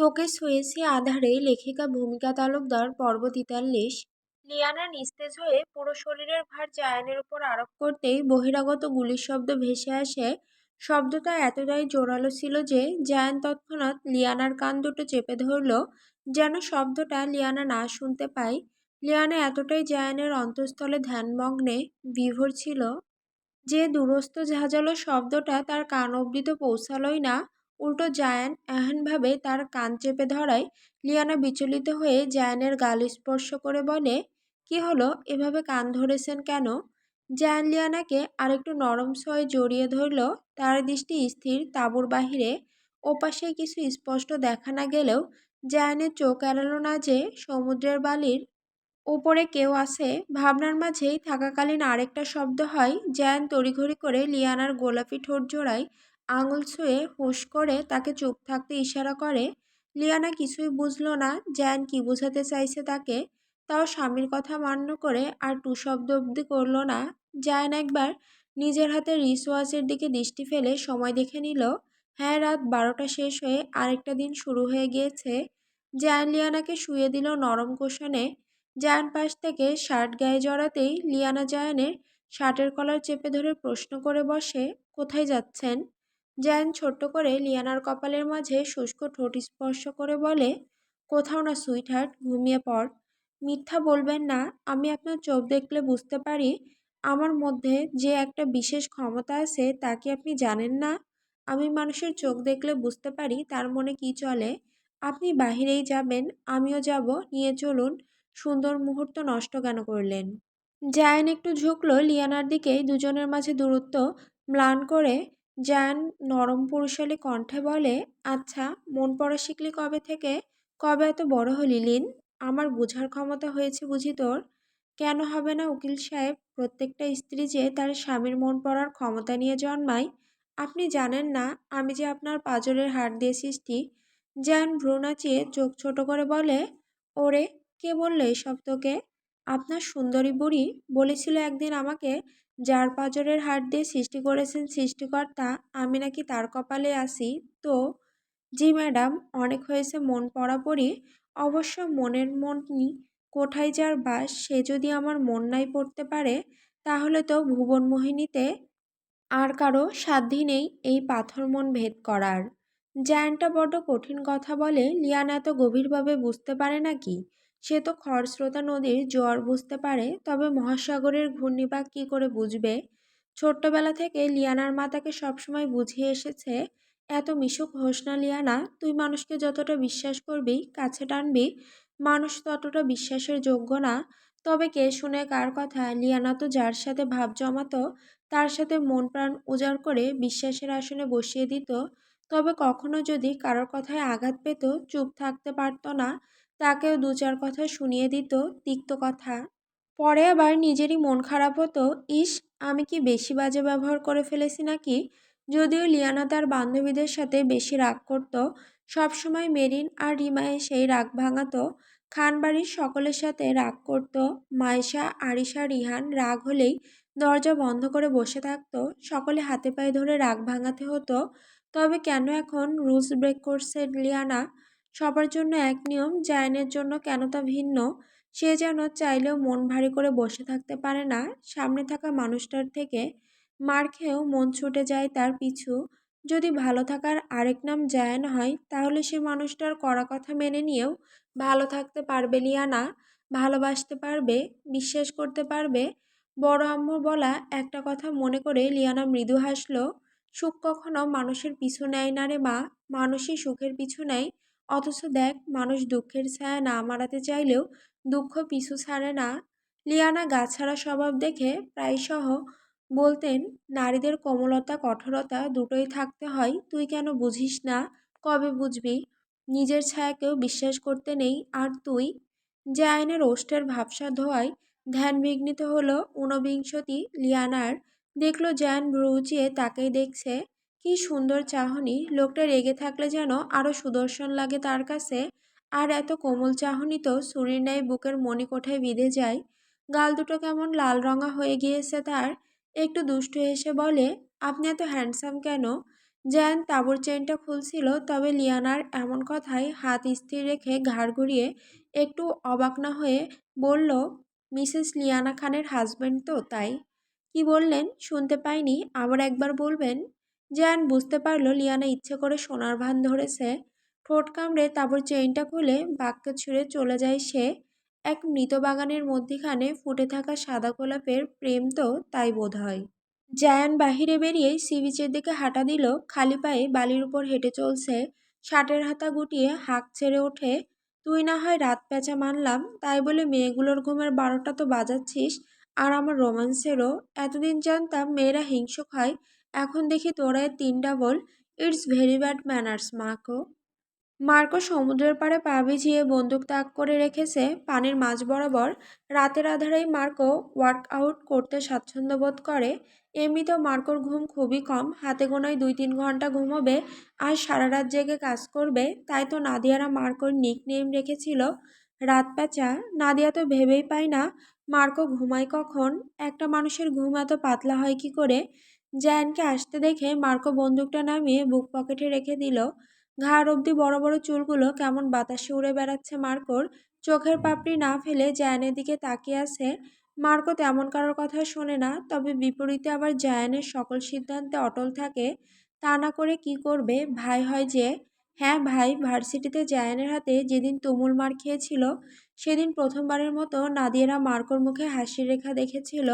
তোকে শুয়েছি আধারে লেখিকা, ভূমিকা তালুকদার পর্ব তেতাল্লিশ লিয়ানা নিস্তেজ হয়ে পুরো শরীরের ভার জায়ানের উপর আরোপ করতেই বহিরাগত গুলির শব্দ ভেসে আসে। শব্দটা এতটাই জোরালো ছিল যে জায়ান তৎক্ষণাৎ লিয়ানার কান দুটো চেপে ধরল, যেন শব্দটা লিয়ানা না শুনতে পায়। লিয়ানা এতটাই জায়ানের অন্তঃস্থলে ধ্যানমগ্নে বিভোর ছিল যে দূরস্থ ঝাঁঝালো শব্দটা তার কান অবধি তো পৌঁছালোই না। উল্টো জায়ান এহেনভাবে তার কান চেপে ধরায় লিয়ানা বিচলিত হয়ে জায়ানের গাল স্পর্শ করে বলে, কি হলো? এভাবে কান ধরেছেন কেন? জায়ান লিয়ানাকে আরেকটু নরম ছয়ে জড়িয়ে ধরল। তার দৃষ্টি স্থির তাঁবুর বাহিরে। ওপাশে কিছু স্পষ্ট দেখা না গেলেও জায়ানের চোখ এড়ালো না যে সমুদ্রের বালির উপরে কেউ আছে। ভাবনার মাঝেই থাকাকালীন আরেকটা শব্দ হয়। জ্যান তড়িঘড়ি করে লিয়ানার গোলাপি ঠোঁট জোড়ায়। আঙুল ছুঁয়ে হুঁশ করে তাকে চুপ থাকতে ইশারা করে, লিয়ানা কিছুই বুঝলো না, জ্যান কি বোঝাতে চাইছে তাকে? তাও স্বামীর কথা মান্য করে আর টু শব্দ অব্দি করল না। জ্যান একবার নিজের হাতে রিসওয়াচের দিকে দৃষ্টি ফেলে সময় দেখে নিল হ্যাঁ রাত বারোটা শেষ হয়ে আরেকটা দিন শুরু হয়ে গিয়েছে। জ্যান লিয়ানাকে শুয়ে দিল নরম কোষণে। জায়ান পাশ থেকে শার্ট গায়ে জড়াতেই লিয়ানা জায়ানের শার্টের কলার চেপে ধরে প্রশ্ন করে বসে, কোথায় যাচ্ছেন? জায়ান ছোট্ট করে লিয়ানার কপালের মাঝে শুষ্ক ঠোঁট স্পর্শ করে বলে, কোথাও না সুইট হার্ট ঘুমিয়ে পড়। মিথ্যা বলবেন না, আমি আপনার চোখ দেখলে বুঝতে পারি, আমার মধ্যে যে একটা বিশেষ ক্ষমতা আছে তা কি আপনি জানেন না? আমি মানুষের চোখ দেখলে বুঝতে পারি, তার মনে কি চলে? আপনি বাহিরেই যাবেন, আমিও যাব, নিয়ে চলুন। সুন্দর মুহূর্ত নষ্ট কেন করলেন? জায়ান একটু ঝুঁকলো লিয়ানার দিকেই দুজনের মাঝে দূরত্ব ম্লান করে জায়ান নরম পুরুষালী কণ্ঠে বলে আচ্ছা মন পড়া শিখলি কবে থেকে? কবে এত বড় হলি, লিন? আমার বোঝার ক্ষমতা হয়েছে বুঝি তোর? কেন হবে না উকিল সাহেব? প্রত্যেকটা স্ত্রী যে তার স্বামীর মন পড়ার ক্ষমতা নিয়ে জন্মায়, আপনি জানেন না, আমি যে আপনার পাজরের হাড় দিয়ে সৃষ্টি? জ্যান ভ্রু নাচিয়ে চোখ ছোট করে বলে, ওরে, কে বললে এসব তোকে? আপনার সুন্দরী বুড়ি বলেছিল একদিন আমাকে যার পাজরের হাট দিয়ে সৃষ্টি করেছেন সৃষ্টিকর্তা, আমি নাকি তার কপালে আসি তো, জি ম্যাডাম, অনেক হয়েছে মন পড়াপড়ি। অবশ্য মনের মনই কোঠায় যার বাস, সে যদি আমার মন নাই পড়তে পারে, তাহলে তো ভুবন মোহিনীতে আর কারও সাধ্যই নেই এই পাথর মন ভেদ করার। জ্যানটা বড্ড কঠিন কথা বলে লিয়ানা এত গভীরভাবে বুঝতে পারে নাকি সে তো খরস্রোতা নদীর জোয়ার বুঝতে পারে, তবে মহাসাগরের ঘূর্ণিপাক কী করে বুঝবে? ছোট্টবেলা থেকে লিয়ানার মা তাকে সবসময় বুঝিয়ে এসেছে, এত মিশুক হোস না লিয়ানা, তুই মানুষকে যতটা বিশ্বাস করবি, কাছে টানবি, মানুষ ততটা বিশ্বাসের যোগ্য না। তবে কে শুনে কার কথা? লিয়ানা তো যার সাথে ভাব জমাতো, তার সাথে মন প্রাণ উজাড় করে বিশ্বাসের আসনে বসিয়ে দিত। তবে কখনো যদি কারোর কথায় আঘাত পেত, চুপ থাকতে পারত না। তাকেও দু চার কথা শুনিয়ে দিত তিক্ত কথা। পরে আবার নিজেরই মন খারাপ হতো, ইস, আমি কি বেশি বাজে ব্যবহার করে ফেলেছি নাকি? যদিও লিয়ানা তার বান্ধবীদের সাথে বেশি রাগ করত। সবসময় মেরিন আর রিমায়ে সেই রাগ ভাঙাতো। খানবাড়ির সকলের সাথে রাগ করত। মাইশা আরিশা, রিহান রাগ হলেই দরজা বন্ধ করে বসে থাকত। সকলে হাতে পায়ে ধরে রাগ ভাঙাতে হতো। তবে কেন এখন রুলস ব্রেক করছে লিয়ানা? সবার জন্য এক নিয়ম, জায়নের জন্য কেন তা ভিন্ন? সে যেন চাইলেও মন ভারী করে বসে থাকতে পারে না। সামনে থাকা মানুষটার থেকে মার খেয়েও মন ছুটে যায় তার পিছু। যদি ভালো থাকার আরেক নাম জায়ান হয়, তাহলে সে মানুষটার কড়া কথা মেনে নিয়েও ভালো থাকতে পারবে লিয়ানা ভালোবাসতে পারবে, বিশ্বাস করতে পারবে। বড় আম্মুর বলা একটা কথা মনে করে লিয়ানা মৃদু হাসল। সুখ কখনো মানুষের পিছু নেয় না রে মা। মানুষই সুখের পিছু নেয়। অথচ দেখ, মানুষ দুঃখের ছায়া না মারাতে চাইলেও দুঃখ পিছু ছাড়ে না। লিয়ানা গাছাড়া স্বভাব দেখে প্রায়সহ বলতেন, নারীদের কোমলতা, কঠোরতা দুটোই থাকতে হয়, তুই কেন বুঝিস না? কবে বুঝবি? নিজের ছায়াকেও বিশ্বাস করতে নেই, আর তুই? যে আইনের ওষ্ঠের ভাবসা ধোয়ায় ধ্যান বিঘ্নিত হলো ঊনবিংশতি লিয়ানার, দেখল জ্যান ভ্রুচিয়ে তাকেই দেখছে। কি সুন্দর চাহনি। লোকটা রেগে থাকলে যেন আরও সুদর্শন লাগে তার কাছে। আর এত কোমল চাহনি তো সুরির ন্যায় বুকের মণিকোঠায় বিঁধে যায়। গাল দুটো কেমন লাল রঙা হয়ে গিয়েছে তার। একটু দুষ্টু এসে বলে, আপনি এত হ্যান্ডসাম কেন? জ্যান তাঁবুর চেনটা খুলছিল, তবে লিয়ানার এমন কথায় হাত স্থির রেখে ঘাড় ঘুরিয়ে একটু অবাক না হয়ে বলল, মিসেস লিয়ানা খানের হাজবেন্ড তো, তাই? কি বললেন? শুনতে পাইনি। আবার একবার বলবেন? জ্যান বুঝতে পারল লিয়ানা ইচ্ছে করে সোনার ভান ধরেছে। ঠোঁট কামড়ে তারপর চেইনটা খুলে বাক্য ছুঁড়ে চলে যায় সে। এক মৃত বাগানের মধ্যিখানে ফুটে থাকা সাদা গোলাপের প্রেম তো তাই বোধ হয় জায়ান বাহিরে বেরিয়ে সি বিচের দিকে হাঁটা দিল, খালি পায়ে বালির উপর হেঁটে চলছে। শার্টের হাতা গুটিয়ে হাঁক ছেড়ে ওঠে, তুই না হয় রাত পেঁচা মানলাম, তাই বলে মেয়েগুলোর ঘুমের বারোটা তো বাজাচ্ছিস, আর আমার রোম্যান্সেরও এতদিন জানতাম মেয়েরা হিংসুক হয় এখন দেখি তোরা এর তিন double it's very bad manners Marco. Marco সমুদ্রের পাড়ে পা ভিজিয়ে বন্দুক তাক করে রেখেছে পানির মাঝ বরাবর। রাতের আধারেই মার্কো ওয়ার্কআউট করতে স্বাচ্ছন্দ্য বোধ করে। এমনিতেও মার্কোর ঘুম খুবই কম। হাতে গোনায় দুই তিন ঘণ্টা ঘুমোবে আর সারা রাত জেগে কাজ করবে। তাই তো নাদিয়ারা মার্কোর নিক নেম রেখেছিল রাত প্যাঁচা নাদিয়া তো ভেবেই পায় না, মার্কো ঘুমায় কখন? একটা মানুষের ঘুম এত পাতলা হয় কি করে? জ্যানকে আসতে দেখে মার্কো বন্দুকটা নামিয়ে বুক পকেটে রেখে দিল। ঘাড় অবধি বড় বড় চুলগুলো কেমন বাতাসে উড়ে বেড়াচ্ছে মার্কোর। চোখের পাপড়ি না ফেলে জায়ানের দিকে তাকিয়ে আছে। মার্কো তেমন কারোর কথা শোনে না, তবে বিপরীতে আবার জায়ানের সকল সিদ্ধান্তে অটল থাকে। তা না করে কি করবে? ভাই হয় যে। হ্যাঁ ভাই, ভার্সিটিতে জায়ানের হাতে যেদিন তুমুল মার খেয়েছিল, সেদিন প্রথমবারের মতো নাদিয়ারা মার্কোর মুখে হাসির রেখা দেখেছিল।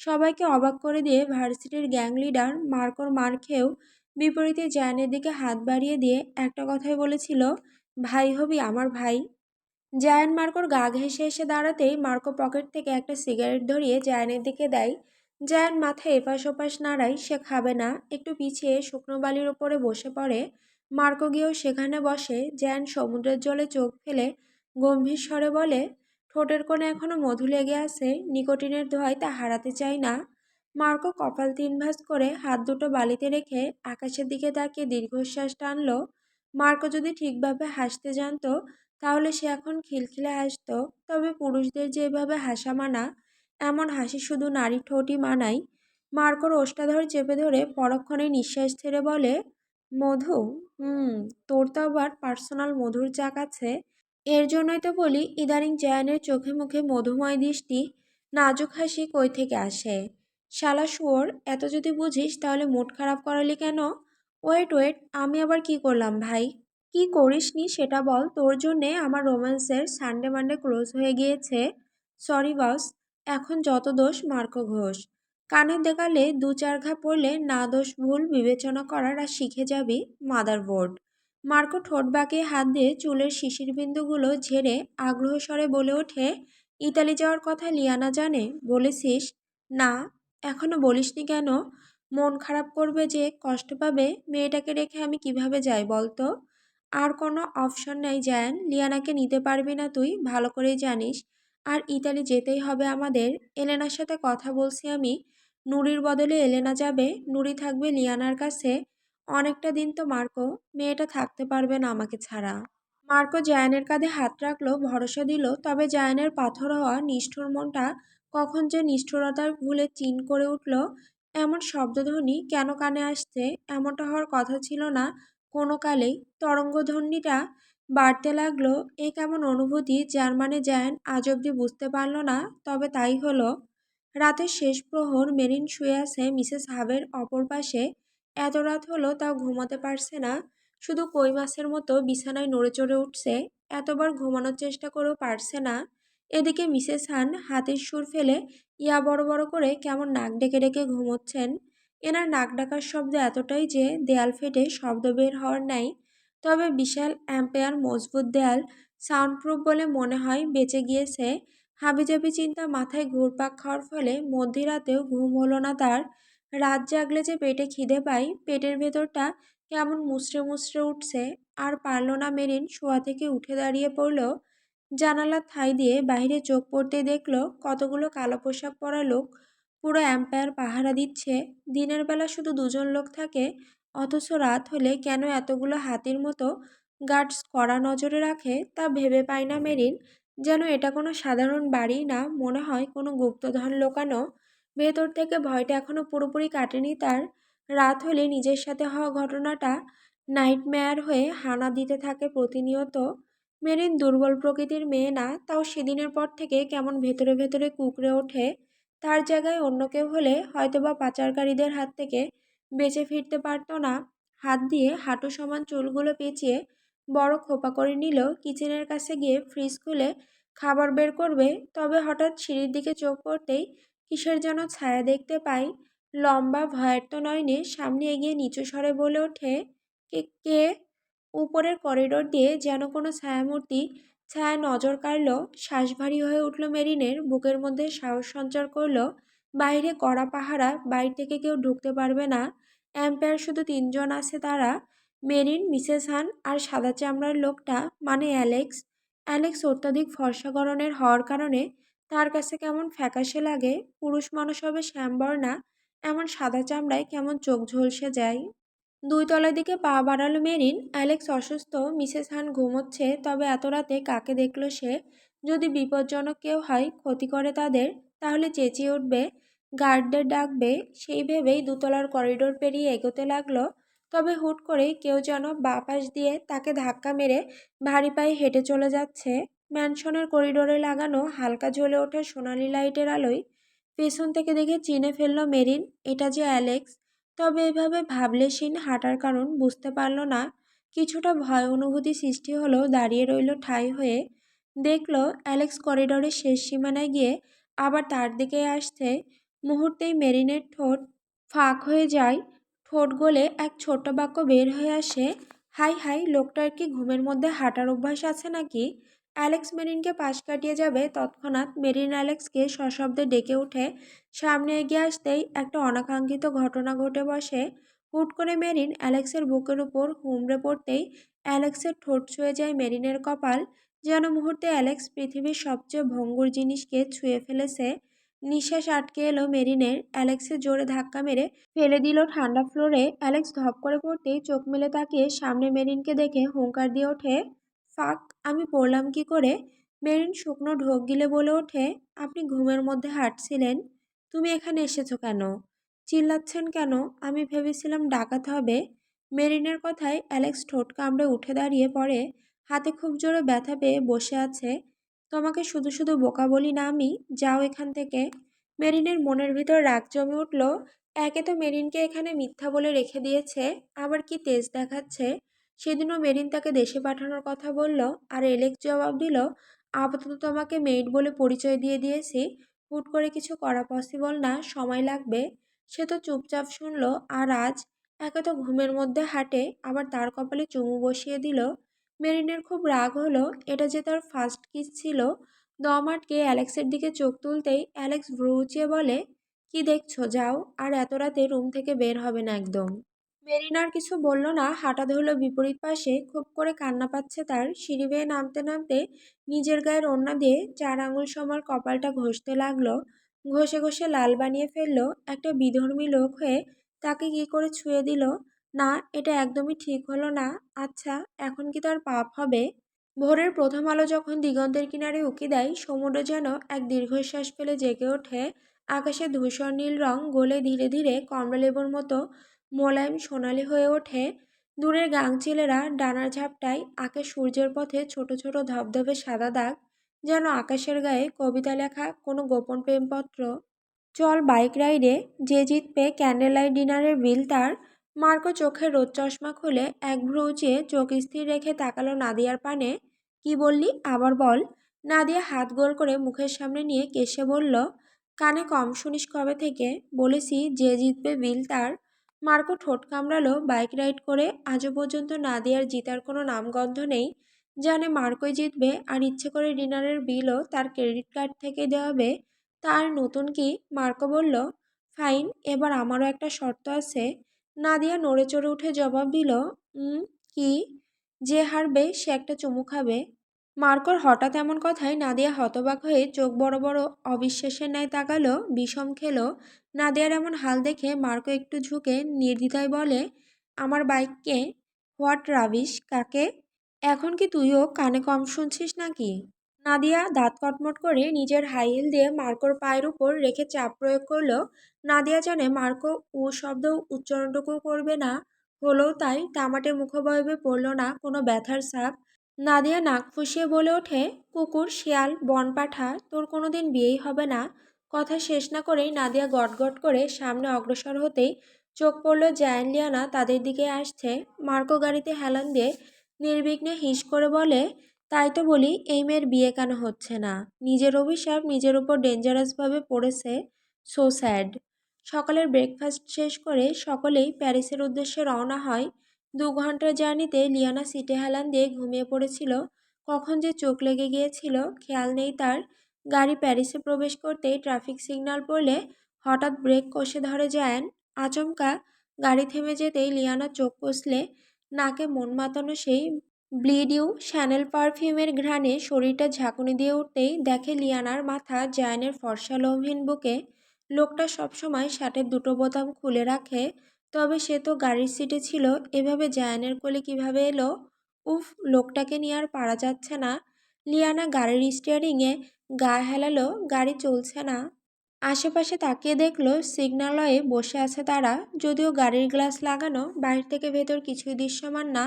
সবাইকে অবাক করে দিয়ে ভার্সিটির গ্যাং লিডার মার্কোর মার খেয়েও বিপরীতে জায়ানের দিকে হাত বাড়িয়ে দিয়ে একটা কথাই বলেছিল, ভাই হবি আমার ভাই। জায়ান মার্কোর গা ঘেঁষে এসে দাঁড়াতেই মার্কো পকেট থেকে একটা সিগারেট ধরিয়ে জায়ানের দিকে দেয়। জায়ান মাথায় এপাশ ওপাশ নাড়ায়, সে খাবে না। একটু পিছিয়ে শুকনো বালির ওপরে বসে পড়ে। মার্কো গিয়েও সেখানে বসে। জ্যান সমুদ্রের জলে চোখ ফেলে গম্ভীর স্বরে বলে ঠোঁটের কোণে এখনও মধু লেগে আছে, নিকোটিনের ধোয়ায় তা হারাতে চাই না। মার্কো কপাল তিন ভাঁজ করে হাত দুটো বালিতে রেখে আকাশের দিকে তাকিয়ে দীর্ঘশ্বাস টানলো। মার্কো যদি ঠিকভাবে হাসতে জানতো, তাহলে সে এখন খিলখিলে হাসতো, তবে পুরুষদের যেভাবে হাসা মানা, এমন হাসি শুধু নারী ঠোঁটই মানায়। মার্কোর ওষ্ঠাধর চেপে ধরে পরক্ষণে নিঃশ্বাস ছেড়ে বলে, মধু? হুম, তোর তো আবার পার্সোনাল মধুর চাক আছে। এর জন্যই তো বলি, ইদানিং জায়ানের চোখে মুখে মধুময় দৃষ্টি, নাজুক হাসি কই থেকে আসে? শালা শুয়োর, এত যদি বুঝিস তাহলে মুড খারাপ করালি কেন? ওয়েট ওয়েট, আমি আবার কি করলাম ভাই? কি করিসনি সেটা বল, তোর জন্যে আমার রোম্যান্সের সানডে, মানডে ক্লোজ হয়ে গিয়েছে। সরি বস, এখন যত দোষ মার্কো ঘোষ। কানের দেখালে দু চার ঘা পড়লে না দোষ ভুল বিবেচনা করার আর শিখে যাবি মাদার বোর্ড মার্কো ঠোঁট বাঁকিয়ে হাত দিয়ে চুলের শিশির বিন্দুগুলো ঝেড়ে আগ্রহ স্বরে বলে ওঠে, ইতালি যাওয়ার কথা লিয়ানা জানে? বলেছিস। না, এখনও বলিসনি কেন? মন খারাপ করবে যে কষ্ট পাবে, মেয়েটাকে রেখে আমি কীভাবে যাই বলতো? আর কোনো অপশন নেই, জ্যান। লিয়ানাকে নিতে পারবি না তুই, ভালো করেই জানিস। আর ইতালি যেতেই হবে আমাদের। এলেনার সাথে কথা বলছি আমি। নুরির বদলে এলেনা যাবে। নুরি থাকবে লিয়ানার কাছে। অনেকটা দিন তো মার্কো, মেয়েটা থাকতে পারবে না আমাকে ছাড়া। মার্কো জায়ানের কাঁধে হাত রাখল, ভরসা দিল, তবে জায়ানের পাথর হওয়া নিষ্ঠুর মনটা কখন যে নিষ্ঠুরতার ভুলে চিন করে উঠল, এমন শব্দধ্বনি কেন কানে আসছে, এমনটা হওয়ার কথা ছিল না। কোনো কালেই তরঙ্গধ্বনিটা বাড়তে লাগল, এ কেমন অনুভূতি যার মানে জ্যান আজ অবধি বুঝতে পারল না, তবে তাই হলো। রাতের শেষ প্রহর মেরিন শুয়ে আছে মিসেস হাবের অপর পাশে এত রাত হলো, তাও ঘুমাতে পারছে না। শুধু কই মাছের মতো বিছানায় নড়ে চড়ে উঠছে, এতবার ঘুমানোর চেষ্টা করেও পারছে না। এদিকে মিসেস হান হাতের সুর ফেলে ইয়া বড় বড় করে কেমন নাক ডেকে ডেকে ঘুমোচ্ছেন। এনার নাক ডাকার শব্দ এতটাই যে দেয়াল ফেটে শব্দ বের হওয়ার নাই। তবে বিশাল অ্যাম্পেয়ার মজবুত দেয়াল সাউন্ডপ্রুফ বলে মনে হয় বেঁচে গিয়েছে। হাবিজাবি চিন্তা মাথায় ঘুরপাক খাওয়ার ফলে মধ্যরাতেও ঘুম হলো না তার। রাত জাগলে যে পেটে খিদে পাই পেটের ভেতরটা কেমন মুচড়ে মুচড়ে উঠছে আর পারল না মেরিন শোয়া থেকে উঠে দাঁড়িয়ে পড়ল। জানালার থাই দিয়ে বাইরে চোখ পড়তে দেখল কতগুলো কালো পোশাক পরা লোক পুরো অ্যাম্পায়ার পাহারা দিচ্ছে। দিনের বেলা শুধু দুজন লোক থাকে, অথচ রাত হলে কেন এতগুলো হাতির মতো গার্ডস কড়া নজরে রাখে তা ভেবে পায় না মেরিন। যেন এটা কোনো সাধারণ বাড়ি না, মনে হয় কোনো গুপ্তধন লোকানো। ভেতর থেকে ভয়টা এখনও পুরোপুরি কাটেনি তার। রাত হলে নিজের সাথে হওয়া ঘটনাটা নাইটমেয়ার হয়ে হানা দিতে থাকে প্রতিনিয়ত। মেরিন দুর্বল প্রকৃতির মেয়ে না, তাও সেদিনের পর থেকে কেমন ভেতরে ভেতরে কুকড়ে ওঠে, তার জায়গায় অন্য কেউ হলে হয়তোবা পাচারকারীদের হাত থেকে বেঁচে ফিরতে পারতো না। হাত দিয়ে হাঁটু সমান চুলগুলো পেঁচিয়ে বড় খোপা করে নিল, কিচেনের কাছে গিয়ে ফ্রিজ খুলে খাবার বের করবে, তবে হঠাৎ সিঁড়ির দিকে চোখ পড়তেই কিসের যেন ছায়া দেখতে পাই। লম্বা, ভয়ার্ত নয়নে সামনে এগিয়ে নিচু স্বরে বলে ওঠে, কে কে? উপরের করিডোর দিয়ে যেন কোনো ছায়ামূর্তি, ছায়া নজর কাড়ল শ্বাস ভারী হয়ে উঠল মেরিনের, বুকের মধ্যে সাহস সঞ্চার করল, বাইরে কড়া পাহারা, বাইরে থেকে কেউ ঢুকতে পারবে না, অ্যাম্পায়ার শুধু তিনজন আছে তারা, মেরিন, মিসেস হান আর সাদা চামড়ার লোকটা মানে অ্যালেক্স। অ্যালেক্স অত্যাধিক ফর্সাকরণের হওয়ার কারণে তার কাছে কেমন ফ্যাকাশে লাগে, পুরুষ মানুষ হবে শ্যামবর্ণা এমন সাদা চামড়ায় কেমন চোখ ঝলসে যায়? দুই তলার দিকে পা বাড়ালো মেরিন, অ্যালেক্স অসুস্থ, মিসেস হান ঘুমোচ্ছে, তবে এত রাতে কাকে দেখল সে? যদি বিপজ্জনক কেউ হয়, ক্ষতি করে তাদের, তাহলে চেঁচিয়ে উঠবে, গার্ডদের ডাকবে, সেই ভেবেই দুতলার করিডোর পেরিয়ে এগোতে লাগল, তবে হুট করে কেউ যেন বাঁ পাশ দিয়ে তাকে ধাক্কা মেরে ভারী পায়ে হেঁটে চলে যাচ্ছে। ম্যানশনের করিডোরে লাগানো হালকা জ্বলে ওঠে সোনালি লাইটের আলোয় পেছন থেকে দেখে চিনে ফেলল মেরিন, এটা যে অ্যালেক্স? তবে এভাবে ভাবলে সিন হাঁটার কারণ বুঝতে পারল না। কিছুটা ভয় অনুভূতি সৃষ্টি হলো দাঁড়িয়ে রইল ঠাই হয়ে। দেখল অ্যালেক্স করিডোরের শেষ সীমানায় গিয়ে আবার তার দিকে আসছে। মুহূর্তেই মেরিনের ঠোঁট ফাঁক হয়ে যায়। ঠোঁট গলে এক ছোট্ট বাক্য বের হয়ে আসে, হাই হাই, লোকটার কি ঘুমের মধ্যে হাঁটার অভ্যাস আছে নাকি? অ্যালেক্স মেরিনকে পাশ কাটিয়ে যাবে, তৎক্ষণাৎ মেরিন অ্যালেক্সকে সশব্দে ডেকে উঠে সামনে এগিয়ে আসতেই একটা অনাকাঙ্ক্ষিত ঘটনা ঘটে বসে। হুট করে মেরিন অ্যালেক্সের বুকের উপর হুমড়ে পড়তেই অ্যালেক্সের ঠোঁট ছুঁয়ে যায় মেরিনের কপাল, যেন মুহূর্তে অ্যালেক্স পৃথিবীর সবচেয়ে ভঙ্গুর জিনিসকে ছুঁয়ে ফেলেছে। নিঃশ্বাস আটকে এলো মেরিনের অ্যালেক্সের জোরে ধাক্কা মেরে ফেলে দিল ঠান্ডা ফ্লোরে। অ্যালেক্স ধপ করে পড়তেই চোখ মেলে তাকিয়ে সামনে মেরিনকে দেখে হুঙ্কার দিয়ে ওঠে, ফাক! আমি পড়লাম কি করে? মেরিন শুকনো ঢোক গিলে বলে ওঠে, আপনি ঘুমের মধ্যে হাঁটছিলেন? তুমি এখানে এসেছ কেন? চিল্লাচ্ছেন কেন? আমি ভেবেছিলাম ডাকাত হবে। মেরিনের কথায় অ্যালেক্স ঠোঁট কামড়ে উঠে দাঁড়িয়ে পড়ে, হাতে খুব জোরে ব্যথা পেয়ে বসে আছে। তোমাকে শুধু শুধু বোকা বলি না আমি, যাও এখান থেকে। মেরিনের মনের ভিতর রাগ জমে উঠল, একে তো মেরিনকে এখানে মিথ্যা বলে রেখে দিয়েছে, আবার কি তেজ দেখাচ্ছে? সেদিনও মেরিন তাকে দেশে পাঠানোর কথা বলল আর এলেক্স জবাব দিল, আপাতত তোমাকে মেইড বলে পরিচয় দিয়ে দিয়েছি। হুট করে কিছু করা পসিবল না, সময় লাগবে। সে তো চুপচাপ শুনলো আর আজ একে তো ঘুমের মধ্যে হাঁটে, আবার তার কপালে চুমু বসিয়ে দিল। মেরিনের খুব রাগ হলো, এটা যে তার ফার্স্ট কিস ছিল। দম আটকে অ্যালেক্সের দিকে চোখ তুলতেই অ্যালেক্স ভ্রু উঁচিয়ে বলে, কি দেখছ? যাও। আর এত রাতে রুম থেকে বের হবে না একদম। মেরিন আর কিছু বলল না, হাঁটা ধরল বিপরীত পাশে, খুব করে কান্না পাচ্ছে তার। সিঁড়ি বেয়ে নামতে নামতে নিজের গায়ের ওড়না দিয়ে চার আঙুল সমার কপালটা ঘষতে লাগল। ঘষে ঘষে লাল বানিয়ে ফেলল। একটা বিধর্মী লোক হয়ে তাকে কি করে ছুঁয়ে দিল? না, এটা একদমই ঠিক হলো না। আচ্ছা এখন কি তার পাপ হবে? ভোরের প্রথম আলো যখন দিগন্তের কিনারে উঁকি দেয়, সমুদ্র যেন এক দীর্ঘশ্বাস ফেলে জেগে ওঠে। আকাশে ধূসর নীল রং গলে ধীরে ধীরে কমলালেবুর মতো মোলায়েম সোনালি হয়ে ওঠে। দূরের গাংচিলেরা ডানার ঝাপটায় আঁকে সূর্যের পথে ছোট ছোট ধবধবে সাদা দাগ, যেন আকাশের গায়ে কবিতা লেখা কোনো গোপন প্রেমপত্র। চল বাইক রাইডে, যে জিতবে ক্যান্ডেল লাইট ডিনারের বিল তার। মার্কো চোখের রোদ চশমা খুলে এক ভ্রু উঁচিয়ে চোখ স্থির রেখে তাকালো নাদিয়ার পানে। কি বললি? আবার বল। নাদিয়া হাত গোল করে মুখের সামনে নিয়ে কেসে বলল, কানে কম শুনিস কবে থেকে? বলেছি যে জিতবে বিল তার। মার্কো ঠোঁট কামড়ালো, বাইক রাইড করে আজও পর্যন্ত না নাদিয়ার জিতার কোনো নামগন্ধ নেই। জানে মার্কোই জিতবে আর ইচ্ছে করে ডিনারের বিলও তার ক্রেডিট কার্ড থেকে দেওয়াবে তার নতুন কি? মার্কো বলল, ফাইন, এবার আমারও একটা শর্ত আছে। নাদিয়া নড়ে চড়ে উঠে জবাব দিল কি? যে হারবে সে একটা চুমু খাবে। মার্কোর হঠাৎ এমন কথায় নাদিয়া হতবাক হয়ে চোখ বড় বড় অবিশ্বাসের ন্যায় তাকালো, বিষম খেলো। নাদিয়ার এমন হাল দেখে মার্কো একটু ঝুঁকে নির্দ্বিধায় বলে, আমার বাইককে? হোয়াট রাবিশ, কাকে? এখন কি তুইও কানে কম শুনছিস নাকি? নাদিয়া দাঁত কটমট করে নিজের হাই হিল দিয়ে মার্কোর পায়ের উপর রেখে চাপ প্রয়োগ করল। নাদিয়া জানে মার্কো উ শব্দ উচ্চারণটুকু করবে না। হলেও তাই তামাটে মুখবয়বে পড়ল না, কোনো ব্যথার সাপ নাদিয়া নাক ফুসিয়ে বলে ওঠে, কুকুর, শিয়াল বনপাঠা তোর কোনো দিন বিয়েই হবে না। কথা শেষ না করেই নাদিয়া গটগট করে সামনে অগ্রসর হতেই চোখ পড়ল জায়ান লিয়ানা তাদের দিকে আসছে। মার্কো গাড়িতে হেলান দিয়ে নির্বিঘ্নে হিস করে বলে, তাই তো বলি, এই মেয়ের বিয়ে কেন হচ্ছে না? নিজের অভিশাপ নিজের উপর ডেঞ্জারাসভাবে পড়েছে। সো স্যাড সকালের ব্রেকফাস্ট শেষ করে সকলেই প্যারিসের উদ্দেশ্যে রওনা হয়। দু ঘণ্টার জার্নিতে লিয়ানা সিটে হেলান দিয়ে ঘুমিয়ে পড়েছিল। কখন যে চোখ লেগে গিয়েছিল, খেয়াল নেই তার। গাড়ি প্যারিসে প্রবেশ করতেই ট্রাফিক সিগন্যাল পড়লে হঠাৎ ব্রেক কষে ধরে যায়ন আচমকা গাড়ি থেমে যেতেই লিয়ানা চোখ কষলে, নাকে মন মাতানো সেই ব্লিডিউ শ্যানেল পারফিউমের ঘ্রাণে শরীরটা ঝাঁকুনি দিয়ে উঠতেই দেখে লিয়ানার মাথা জায়ানের ফর্সা লোমহীন বুকে। লোকটা সবসময় শার্টের দুটো বোতাম খুলে রাখে তবে সে তো গাড়ির সিটে ছিল। এভাবে জায়ানের কোলে কীভাবে এলো? উফ, লোকটাকে নিয়ে আর পারা যাচ্ছে না। লিয়ানা গাড়ির স্টিয়ারিংয়ে গা হেলালো, গাড়ি চলছে না। আশেপাশে তাকিয়ে দেখল সিগনালয়ে বসে আছে তারা। যদিও গাড়ির গ্লাস লাগানো বাইরে থেকে ভেতর কিছুই দৃশ্যমান না,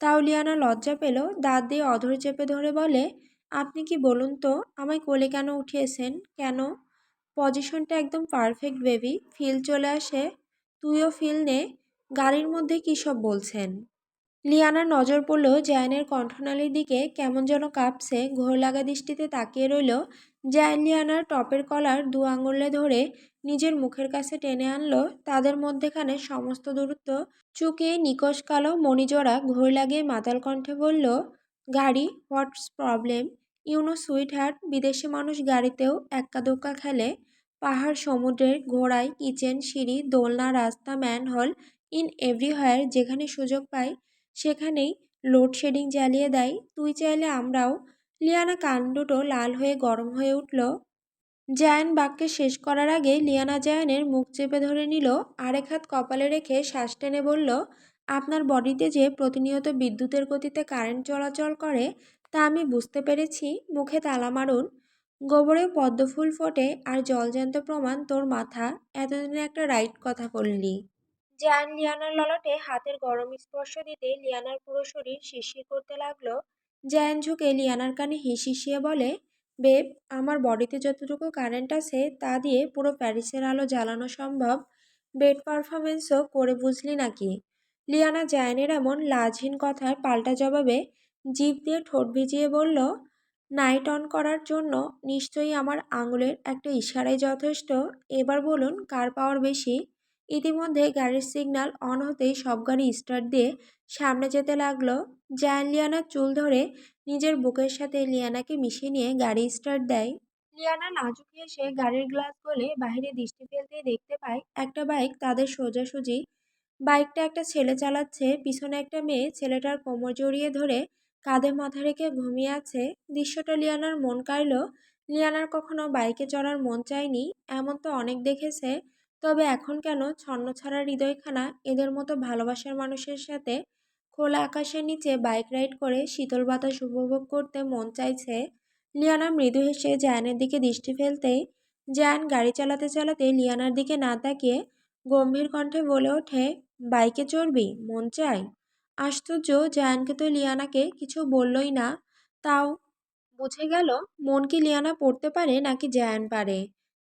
তাও লিয়ানা লজ্জা পেল। দাঁত দিয়ে অধর চেপে ধরে বলে, আপনি কি বলুন তো, আমায় কোলে কেন উঠিয়েছেন? কেন? পজিশনটা একদম পারফেক্ট, বেবি। ফিল চলে আসে। তুইও ফিল নে, গাড়ির মধ্যে কী সব বলছেন? লিয়ানার নজর পড়ল জায়ানের কণ্ঠনালীর দিকে কেমন যেন কাঁপছে, ঘোর লাগা দৃষ্টিতে তাকিয়ে রইল জায়ান লিয়ানার টপের কলার দু আঙুলে ধরে নিজের মুখের কাছে টেনে আনলো, তাদের মধ্যেখানে সমস্ত দূরত্ব চুকে নিকশ কালো মণিজোড়া ঘোর লাগিয়ে মাতাল কণ্ঠে বলল, গাড়ি, what's problem? You know sweetheart বিদেশি মানুষ গাড়িতেও এক্কা দোক্কা খেলে পাহাড়, সমুদ্রের ঘোড়ায়, কিচেন, সিঁড়ি, দোলনা, রাস্তা, ম্যানহল, ইন এভরিহোয়ার যেখানে সুযোগ পাই, সেখানেই লোডশেডিং জ্বালিয়ে দেয়। তুই চাইলে আমরাও লিয়ানা কান দুটো লাল হয়ে গরম হয়ে উঠল। জায়ান বাক্যে শেষ করার আগে লিয়ানা জায়ানের মুখ চেপে ধরে নিল, আরেক হাত কপালে রেখে শ্বাস টেনে বলল, আপনার বডিতে যে প্রতিনিয়ত বিদ্যুতের গতিতে কারেন্ট চলাচল করে, তা আমি বুঝতে পেরেছি। মুখে তালা মারুন। গোবরে পদ্মফুল ফোটে আর জলজ্যান্ত প্রমাণ তোর মাথা। এতদিনে একটা রাইট কথা বললি। জায়ান লিয়ানার ললাটে হাতের গরম স্পর্শ দিতে লিয়ানার পুরো শরীর শিরশির করতে লাগল। জায়ান ঝুঁকে লিয়ানার কানে হিসিয়ে বলে, বেব, আমার বডিতে যতটুকু কারেন্ট আছে তা দিয়ে পুরো প্যারিসের আলো জ্বালানো সম্ভব। বেড পারফরমেন্সও করে বুঝলি নাকি? লিয়ানা জায়ানের এমন লাজহীন কথার পাল্টা জবাবে জিভ দিয়ে ঠোঁট ভিজিয়ে বলল নাইট অন করার জন্য নিশ্চয়ই আমার আঙুলের একটা ইশারাই যথেষ্ট। এবার বলুন, কার পাওয়ার বেশি? ইতিমধ্যে গাড়ির সিগন্যাল অন হতেই সব গাড়ি স্টার্ট দিয়ে সামনে যেতে লাগল। জায়ান লিয়ানার চুল ধরে নিজের বুকের সাথে লিয়ানাকে মিশিয়ে নিয়ে গাড়ি স্টার্ট দেয়। লিয়ানা নাজুক এসে গাড়ির গ্লাস গলে বাহিরে দৃষ্টি ফেলতেই দেখতে পায়, একটা বাইক তাদের সোজাসুজি। বাইকটা একটা ছেলে চালাচ্ছে, পিছনে একটা মেয়ে ছেলেটার কোমর জড়িয়ে ধরে কাঁধে মাথা রেখে ঘুমিয়ে আছে। দৃশ্যটা লিয়ানার মন কাড়ল লিয়ানার কখনো বাইকে চড়ার মন চায়নি, এমন তো অনেক দেখেছে। তবে এখন কেন ছন্ন ছাড়া হৃদয়খানা এদের মতো ভালোবাসার মানুষের সাথে খোলা আকাশের নিচে বাইক রাইড করে শীতল বাতাস উপভোগ করতে মন চাইছে? লিয়ানা মৃদু হেসে জায়ানের দিকে দৃষ্টি ফেলতেই, জায়ান গাড়ি চালাতে চালাতে লিয়ানার দিকে না তাকিয়ে গম্ভীর কণ্ঠে বলে ওঠে, বাইকে চড়বি? মন চাই আশ্চর্য জায়ানকে তো লিয়ানাকে কিছু বললই না। তাও বুঝে গেল, মন কি লিয়ানা পড়তে পারে নাকি জায়ান পারে।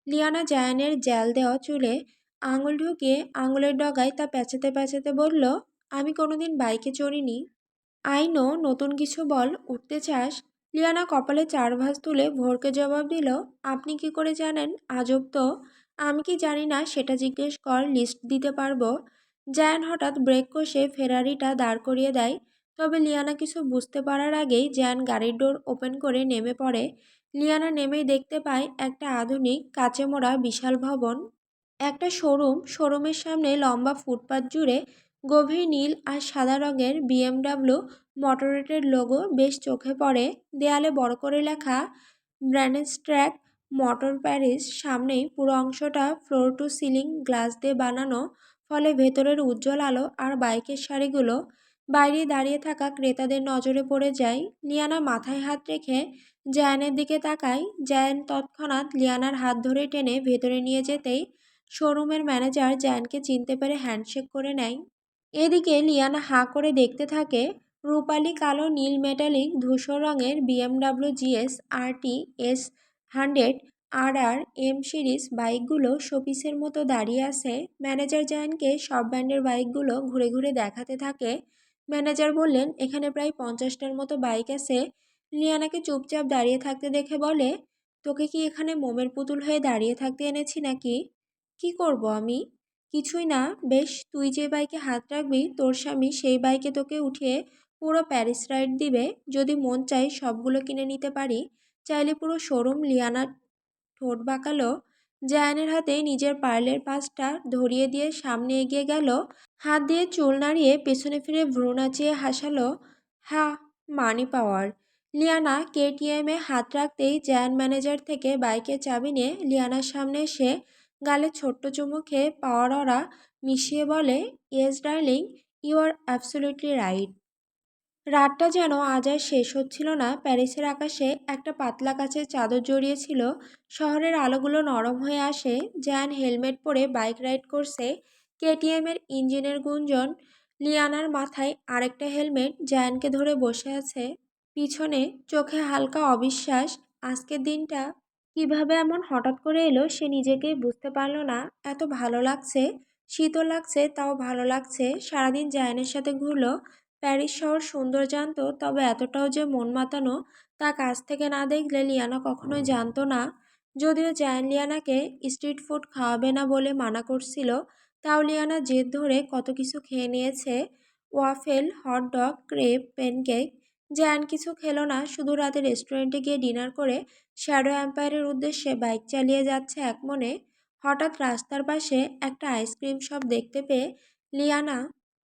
লিয়ানা জায়ানের জ্যাল দেওয়া চুলে আঙুল ঢুকিয়ে আঙুলের ডগায় তা পেঁচাতে পেঁচাতে বলল, আমি কোনোদিন বাইকে চড়িনি। আইনো নতুন কিছু বল, উঠতে চাস? লিয়ানা কপালে চার ভাঁজ তুলে ভোরকে জবাব দিল, আপনি কি করে জানেন? আজব তো। আমি কি জানি না, সেটা জিজ্ঞেস কর, লিস্ট দিতে পারব। জায়ান হঠাৎ ব্রেক কষে ফেরারিটা দাঁড় করিয়ে দেয়। তবে লিয়ানা কিছু বুঝতে পারার আগেই জায়ান গাড়ির ডোর ওপেন করে নেমে পড়ে। লিয়ানা নেমেই দেখতে পায় একটা আধুনিক কাচে মোড়া বিশাল ভবন। একটা শোরুম, শোরুমের সামনে লম্বা ফুটপাত জুড়ে গভীর নীল আর সাদা রঙের বিএমডাব্লিউ মোটরেটের লোগো বেশ চোখে পড়ে। দেয়ালে বড় করে লেখা ব্র্যানেস্ট্র্যাক মটর প্যারিস সামনেই পুরো অংশটা ফ্লোর টু সিলিং গ্লাস দিয়ে বানানো। ফলে ভেতরের উজ্জ্বল আলো আর বাইকের শাড়িগুলো বাইরে দাঁড়িয়ে থাকা ক্রেতাদের নজরে পড়ে যায়। লিয়ানা মাথায় হাত রেখে জায়ানের দিকে তাকায়। জায়ান তৎক্ষণাৎ লিয়ানার হাত ধরে টেনে ভেতরে নিয়ে যেতেই শোরুমের ম্যানেজার জায়ানকে চিনতে পেরে হ্যান্ডশেক করে নেয়। এদিকে লিয়ানা হাঁ করে দেখতে থাকে রূপালি কালো নীল মেটালিক ধূসর রঙের BMW GS RT S hundred R R M series বাইকগুলো শোপিসের মতো দাঁড়িয়ে আছে। ম্যানেজার জায়ানকে সব ব্র্যান্ডের বাইকগুলো ঘুরে ঘুরে দেখাতে থাকে। ম্যানেজার বললেন, এখানে প্রায় পঞ্চাশটার মতো বাইক আছে। লিয়ানাকে চুপচাপ দাঁড়িয়ে থাকতে দেখে বলে, তোকে কি এখানে মোমের পুতুল হয়ে দাঁড়িয়ে থাকতে এনেছি নাকি? কি করব আমি কিছুই না, বেশ, তুই যে বাইকে হাত রাখবি, তোর স্বামী সেই বাইকে তোকে উঠিয়ে পুরো প্যারিস রাইড দিবে। যদি মন চাই সবগুলো কিনে নিতে পারি। চাইলে পুরো শোরুম লিয়ানা ঠোঁট বাঁকালো। জায়ানের হাতে নিজের পার্লের পাঁচটা ধরিয়ে দিয়ে সামনে এগিয়ে গেল। হাত দিয়ে চুল নাড়িয়ে পেছনে ফিরে ভ্রু নাচিয়ে হাসালো, হা, মানি পাওয়ার। লিয়ানা কেটিএমে হাত রাখতেই জায়ান ম্যানেজার থেকে বাইকের চাবি নিয়ে লিয়ানার সামনে এসে গালে ছোট্ট চুমু খেয়ে পাওয়ার ওরা মিশিয়ে বলে, yes darling, you are absolutely right. রাতটা যেন আজ আর শেষ হচ্ছিল না। প্যারিসের আকাশে একটা পাতলা কাছের চাদর জড়িয়েছিল। শহরের আলোগুলো নরম হয়ে আসে। জ্যান হেলমেট পরে বাইক রাইড করছে। কেটিএমের ইঞ্জিনের গুঞ্জন। লিয়ানার মাথায় আরেকটা হেলমেট জ্যানকে ধরে বসে আছে। পিছনে চোখে হালকা অবিশ্বাস। আজকের দিনটা কীভাবে এমন হঠাৎ করে এলো সে নিজেকেই বুঝতে পারল না। এত ভালো লাগছে শীতও লাগছে, তাও ভালো লাগছে। সারাদিন জায়ানের সাথে ঘুরলো। প্যারিস শহর সুন্দর জানতো, তবে এতটাও যে মন মাতানো তা কাছ থেকে না দেখলে লিয়ানা কখনোই জানতো না। যদিও জায়ান লিয়ানাকে স্ট্রিট ফুড খাওয়াবে না বলে মানা করছিল, তাও লিয়ানা জেদ ধরে কত কিছু খেয়ে নিয়েছে। Waffle hot dog crepe, pancake, Jan কিছু খেলো না, শুধু রাতে রেস্টুরেন্টে গিয়ে ডিনার করে শ্যাডো এম্পায়ারের উদ্দেশ্যে বাইক চালিয়ে যাচ্ছে এক মনে। হঠাৎ রাস্তার পাশে একটা আইসক্রিম শপ দেখতে পেয়ে লিয়ানা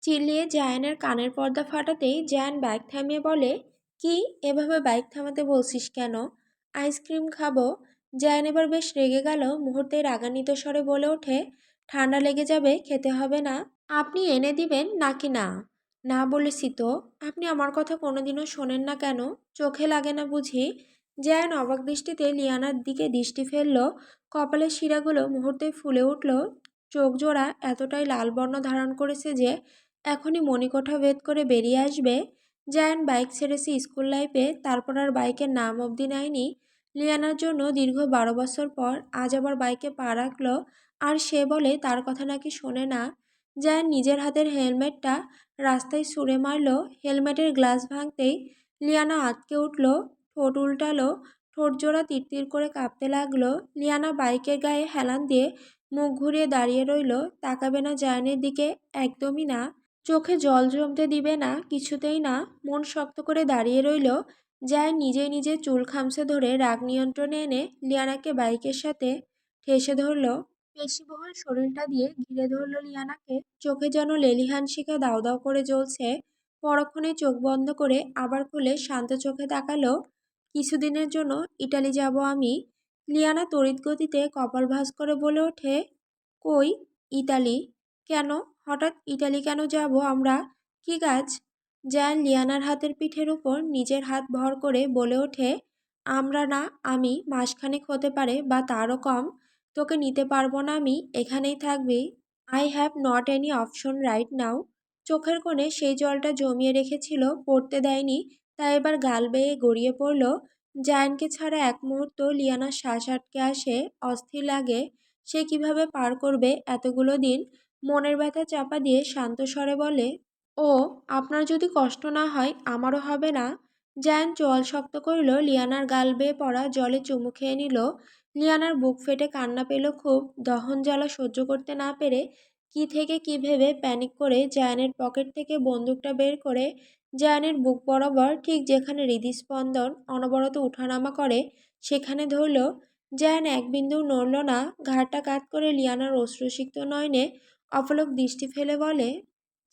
চিল্লিয়ে জায়ানের কানের পর্দা ফাটাতেই জায়ান বাইক থামিয়ে বলে, কি? এভাবে বাইক থামাতে বলছিস কেন? আইসক্রিম খাব? জায়ান এবার বেশ রেগে গেল, মুহূর্তে রাগান্বিত স্বরে বলে ওঠে, ঠান্ডা লেগে যাবে, খেতে হবে না। আপনি এনে দিবেন নাকি না? না বলেছি তো। আপনি আমার কথা কোনোদিনও শোনেন না কেন? চোখে লাগে না বুঝি? জায়ান অবাক দৃষ্টিতে লিয়ানার দিকে দৃষ্টি ফেলল, কপালের শিরাগুলো মুহূর্তে ফুলে উঠল, চোখ জোড়া এতটাই লাল বর্ণ ধারণ করেছে যে এখনই মণিকোঠা ভেদ করে বেরিয়ে আসবে। জায়ান বাইক ছেড়েছে স্কুল লাইফে, তারপর আর বাইকের নাম অবধি নেয়নি। লিয়ানার জন্য দীর্ঘ বারো বছর পর আজ আবার বাইকে পা রাখল, আর সে বলে তার কথা নাকি শোনে না। জায়ান নিজের হাতের হেলমেটটা রাস্তায় ছুঁড়ে মারল, হেলমেটের গ্লাস ভাঙতেই লিয়ানা আটকে উঠল, ঠোঁট উল্টালো, ঠোঁট জোড়া তিরতির করে কাঁপতে লাগল। লিয়ানা বাইকের গায়ে হেলান দিয়ে মুখ ঘুরিয়ে দাঁড়িয়ে রইল, তাকাবে না জায়ানের দিকে, একদমই না। চোখে জল জমতে দিবে না, কিছুতেই না। মন শক্ত করে দাঁড়িয়ে রইল। জায়ান নিজেই নিজে চুল খামছে ধরে রাগ নিয়ন্ত্রণে এনে লিয়ানাকে বাইকের সাথে ঠেসে ধরল। পেশিবহুল শরীরটা দিয়ে ঘিরে ধরল লিয়ানাকে। চোখে যেন লেলিহান শিখা দাও দাও করে জ্বলছে। পরক্ষণে চোখ বন্ধ করে আবার খুলে শান্ত চোখে তাকালো। কিছুদিনের জন্য ইটালি যাব আমি। লিয়ানা তড়িৎ গতিতে কপাল ভাঁজ করে বলে ওঠে, কই ইতালি? কেন? হঠাৎ ইটালি কেন যাব আমরা? কি কাজ জ্যান লিয়ানার হাতের পিঠের উপর নিজের হাত ভর করে বলে ওঠে, আমরা না, আমি মাসখানেক হতে পারে বা তারও কম। তোকে নিতে পারব না আমি, এখানেই থাকবি। I have not any option right now চোখের কোণে সেই জলটা জমিয়ে রেখেছিল, পড়তে দেয়নি, তাই এবার গাল বেয়ে গড়িয়ে পড়ল। জায়ানকে ছাড়া এক মুহূর্ত লিয়ানার শ্বাস আটকে আসে, অস্থির লাগে, সে কীভাবে পার করবে এতগুলো দিন? মনের ব্যথা চাপা দিয়ে শান্ত স্বরে বলে, ও, আপনার যদি কষ্ট না হয়, আমারও হবে না। জ্যান চোয়াল শক্ত করিল, লিয়ানার গাল বেয়ে পড়া জলে চুমু খেয়ে নিল। লিয়ানার বুক ফেটে কান্না পেল খুব। দহন জ্বালা সহ্য করতে না পেরে কি থেকে কি ভেবে প্যানিক করে জায়ানের পকেট থেকে বন্দুকটা বের করে জায়ানের বুক বরাবর ঠিক যেখানে হৃদস্পন্দন অনবরত উঠানামা করে সেখানে ধরল। জায়ান এক বিন্দু নড়ল না, ঘাড়টা কাত করে লিয়ানার অশ্রুসিক্ত নয়নে অপলক দৃষ্টি ফেলে বলে,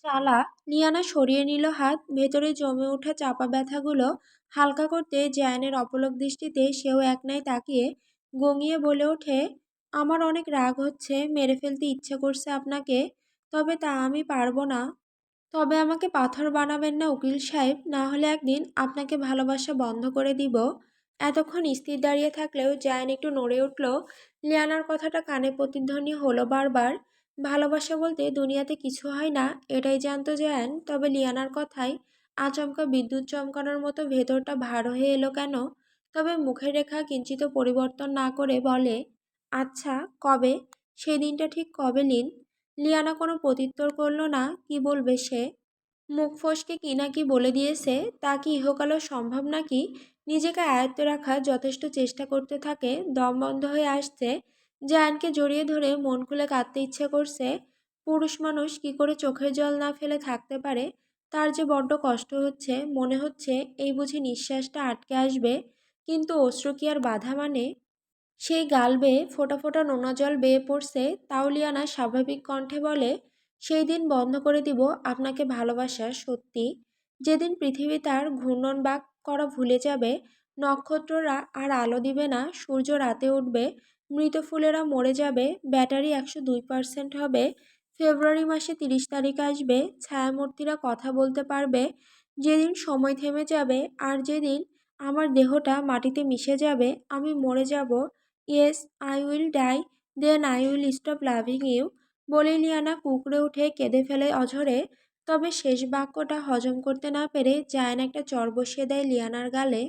চালা, লিয়ানা সরিয়ে নিল হাত, ভেতরে জমে ওঠা চাপা ব্যথাগুলো হালকা করতে জায়ানের অপলক দৃষ্টিতে সেও একনায় তাকিয়ে গঙিয়ে বলে ওঠে, আমার অনেক রাগ হচ্ছে, মেরে ফেলতে ইচ্ছে করছে আপনাকে, তবে তা আমি পারব না। তবে আমাকে পাথর বানাবেন না উকিল সাহেব, না হলে একদিন আপনাকে ভালোবাসা বন্ধ করে দিব। এতক্ষণ স্থির দাঁড়িয়ে থাকলেও জায়ান একটু নড়ে উঠল। লিয়ানার কথাটা কানে প্রতিধ্বনি হলো বারবার। ভালোবাসা বলতে দুনিয়াতে কিছু হয় না, এটাই জানতো জায়ান। তবে লিয়ানার কথায়, আচমকা বিদ্যুৎ চমকানোর মতো ভেতরটা ভার হয়ে এলো কেন? তবে মুখের রেখা কিঞ্চিত পরিবর্তন না করে বলে আচ্ছা কবে? সেই দিনটা ঠিক কবে, লিন? লিয়ানা কোনো প্রত্যুত্তর করল না, কি বলবে সে? মুখ ফসকে কি না কি বলে দিয়েছে, তা কি ইহকালও সম্ভব নাকি? নিজেকে আয়ত্ত রাখার যথেষ্ট চেষ্টা করতে থাকে, দম বন্ধ হয়ে আসছে জায়ানকে জড়িয়ে ধরে মন খুলে কাঁদতে ইচ্ছে করছে, পুরুষ মানুষ কি করে চোখের জল না ফেলে থাকতে পারে? তার যে বড্ড কষ্ট হচ্ছে, মনে হচ্ছে এই বুঝি নিঃশ্বাসটা আটকে আসবে, কিন্তু অশ্রু কি আর বাধা মানে? সেই গাল বেয়ে ফোটা ফোটা নোনা জল বেয়ে পড়ছে তাওলিয়ানা স্বাভাবিক কণ্ঠে বলে, সেই দিন বন্ধ করে দিব আপনাকে ভালোবাসা, সত্যি। যেদিন পৃথিবী তার ঘূর্ণন বাক করা ভুলে যাবে, নক্ষত্ররা আর আলো দিবে না, সূর্য রাতে উঠবে মৃত ফুলেরা মরে যাবে, ব্যাটারি একশো দুই পার্সেন্ট হবে, ফেব্রুয়ারি মাসে তিরিশ তারিখ আসবে, ছায়ামূর্তিরা কথা বলতে পারবে, যেদিন সময় থেমে যাবে আর যেদিন আমার দেহটা মাটিতে মিশে যাবে, আমি মরে যাব, yes, I will die, then I will stop loving you, বলে লিয়ানা কুকড়ে উঠে কেঁদে ফেলে অঝরে, তবে শেষ বাক্যটা হজম করতে না পেরে জায়ান একটা চর বসিয়ে দেয় লিয়ানার গালে।